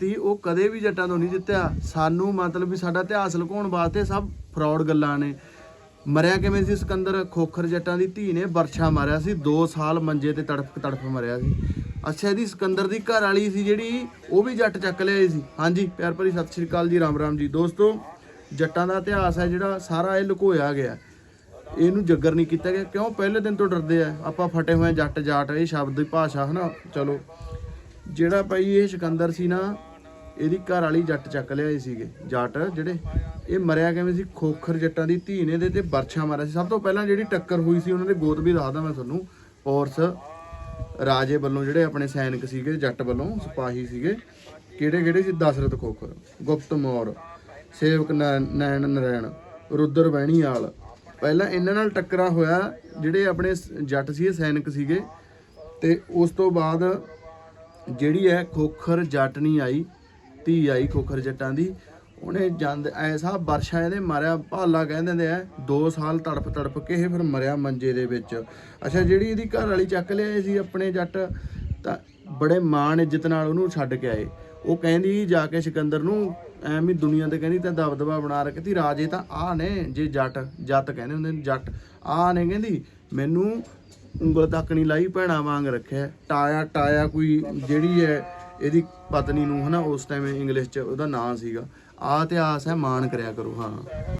ਤੀ, ਉਹ ਕਦੇ ਵੀ ਜੱਟਾਂ ਤੋਂ ਨਹੀਂ ਜਿੱਤਿਆ। ਸਾਨੂੰ ਮਤਲਬ ਵੀ ਸਾਡਾ ਇਤਿਹਾਸ ਲੁਕਾਉਣ ਵਾਸਤੇ ਸਭ ਫਰਾਡ ਗੱਲਾਂ ਨੇ। ਮਰਿਆ ਕਿਵੇਂ ਸੀ ਸਿਕੰਦਰ? ਖੋਖਰ ਜੱਟਾਂ ਦੀ ਧੀ ਨੇ ਵਰਸ਼ਾ ਮਾਰਿਆ ਸੀ। 2 ਸਾਲ ਮੰਜੇ ਤੇ ਤੜਫ ਤੜਫ ਮਰਿਆ ਸੀ। ਅੱਛਾ, ਇਹਦੀ ਸਿਕੰਦਰ ਦੀ ਘਰ ਵਾਲੀ ਸੀ ਜਿਹੜੀ, ਉਹ ਵੀ ਜੱਟ ਚੱਕ ਲਿਆਏ ਸੀ। ਹਾਂਜੀ, ਪਿਆਰ ਭਰੀ ਸਤਿ ਸ਼੍ਰੀ ਅਕਾਲ ਜੀ, ਰਾਮ ਰਾਮ ਜੀ। ਦੋਸਤੋ, ਜੱਟਾਂ ਦਾ ਇਤਿਹਾਸ ਹੈ ਜਿਹੜਾ ਸਾਰਾ ਇਹ ਲੁਕੋਇਆ ਗਿਆ। ਇਹਨੂੰ ਜੱਗਰ ਨਹੀਂ ਕੀਤਾ ਗਿਆ। ਕਿਉਂ? ਪਹਿਲੇ ਦਿਨ ਤੋਂ ਡਰਦੇ ਆ। ਆਪਾਂ ਫਟੇ ਹੋਏ ਜੱਟ ਜਾਟ ਇਹ ਸ਼ਬਦ ਦੀ ਭਾਸ਼ਾ, ਹਨਾ? ਚਲੋ। ਜਿਹੜਾ ਭਾਈ ਇਹ ਸਿਕੰਦਰ ਸੀ ਨਾ ਇਹਦੀ ਘਰ ਵਾਲੀ ਜੱਟ ਚੱਕ ਲਿਆਏ ਸੀਗੇ, ਜੱਟ ਜਿਹੜੇ, ਇਹ ਮਰਿਆ ਕਿਵੇਂ ਸੀ? ਖੋਖਰ ਜੱਟਾਂ ਦੀ ਧੀ ਨੇ ਦੇ ਤੇ ਵਰਛਾ ਮਾਰਿਆ ਸੀ। ਸਭ ਤੋਂ ਪਹਿਲਾਂ ਜਿਹੜੀ ਟੱਕਰ ਹੋਈ ਸੀ, ਉਹਨਾਂ ਦੇ ਗੋਤ ਵੀ ਦੱਸਦਾ ਮੈਂ ਤੁਹਾਨੂੰ ਪੌਰਸ ਰਾਜੇ ਵੱਲੋਂ ਜਿਹੜੇ ਆਪਣੇ ਸੈਨਿਕ ਸੀਗੇ, ਜੱਟ ਵੱਲੋਂ ਸਿਪਾਹੀ ਸੀਗੇ, ਕਿਹੜੇ ਕਿਹੜੇ ਸੀ? ਦਸ਼ਰਥ ਖੋਖਰ, ਗੁਪਤ ਮੌਰ, ਸੇਵਕ ਨੈ- ਨੈਣ ਨਰੈਣ, ਰੁਦਰ ਵਹਿਣੀਵਾਲ ਪਹਿਲਾਂ ਇਹਨਾਂ ਨਾਲ ਟੱਕਰਾ ਹੋਇਆ, ਜਿਹੜੇ ਆਪਣੇ ਸ- ਜੱਟ ਸੀ ਸੈਨਿਕ ਸੀਗੇ, ਤੇ ਉਸ ਤੋਂ ਬਾਅਦ ਜਿਹੜੀ ਹੈ, ਖੋਖਰ ਜੱਟ ਨਹੀਂ ਆਈ। ਧੀ ਆਈ ਖੋਖਰ ਜੱਟਾਂ ਦੀ, ਉਹਨੇ ਜੰਦ ਐਸਾ ਵਰਸ਼ਾ ਇਹਦੇ ਮਾਰਿਆ, ਭਾਲਾ ਕਹਿੰਦੇ ਨੇ ਆ 2 ਸਾਲ ਤੜਪ ਤੜਪ ਕੇ ਇਹ ਫਿਰ ਮਰਿਆ ਮੰਜੇ ਦੇ ਵਿੱਚ। ਅੱਛਾ, ਜਿਹੜੀ ਇਹਦੀ ਘਰ ਵਾਲੀ ਚੱਕ ਲਿਆਏ ਸੀ ਆਪਣੇ ਜੱਟ, ਤਾਂ ਬੜੇ ਮਾਣ ਇੱਜ਼ਤ ਨਾਲ ਉਹਨੂੰ ਛੱਡ ਕੇ ਆਏ। ਉਹ ਕਹਿੰਦੀ ਜਾ ਕੇ ਸਿਕੰਦਰ ਨੂੰ ਐਵੇਂ ਦੁਨੀਆ ਤੇ ਕਹਿੰਦੀ ਤਾਂ ਦਬਦਬਾ ਬਣਾ ਰੱਖੀ ਰਾਜੇ ਤਾਂ ਆ ਨੇ, ਜੇ ਜੱਟ ਜੱਟ ਕਹਿੰਦੇ ਹੁੰਦੇ ਨੇ ਜੱਟ ਆ ਨੇ ਕਹਿੰਦੀ, ਮੈਨੂੰ ਉਂਗਲ ਤੱਕ ਨਹੀਂ ਲਾਈ, ਭੈਣਾ ਵਾਂਗ ਰੱਖਿਆ ਟਾਇਆ ਟਾਇਆ ਕੋਈ ਜਿਹੜੀ ਹੈ ਇਹਦੀ ਪਤਨੀ ਨੂੰ ਹਨਾ, ਉਸ ਟਾਈਮ ਇੰਗਲਿਸ਼ ਚ ਉਹਦਾ ਨਾਂ ਸੀਗਾ। ਆ ਇਤਿਹਾਸ ਹੈ, ਮਾਣ ਕਰਿਆ ਕਰੋ, ਹਾਂ।